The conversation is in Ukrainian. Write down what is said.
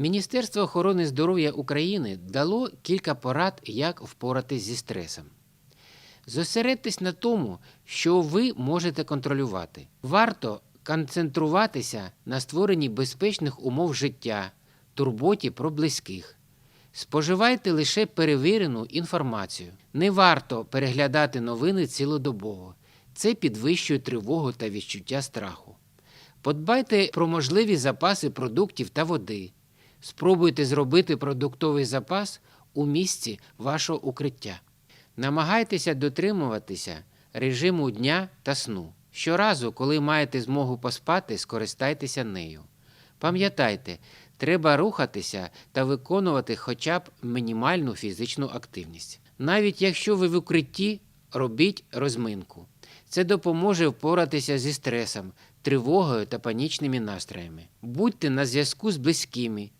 Міністерство охорони здоров'я України дало кілька порад, як впоратись зі стресом. Зосередьтесь на тому, що ви можете контролювати. Варто концентруватися на створенні безпечних умов життя, турботі про близьких. Споживайте лише перевірену інформацію. Не варто переглядати новини цілодобово. Це підвищує тривогу та відчуття страху. Подбайте про можливі запаси продуктів та води. Спробуйте зробити продуктовий запас у місці вашого укриття. Намагайтеся дотримуватися режиму дня та сну. Щоразу, коли маєте змогу поспати, скористайтеся нею. Пам'ятайте, треба рухатися та виконувати хоча б мінімальну фізичну активність. Навіть якщо ви в укритті, робіть розминку. Це допоможе впоратися зі стресом, тривогою та панічними настроями. Будьте на зв'язку з близькими,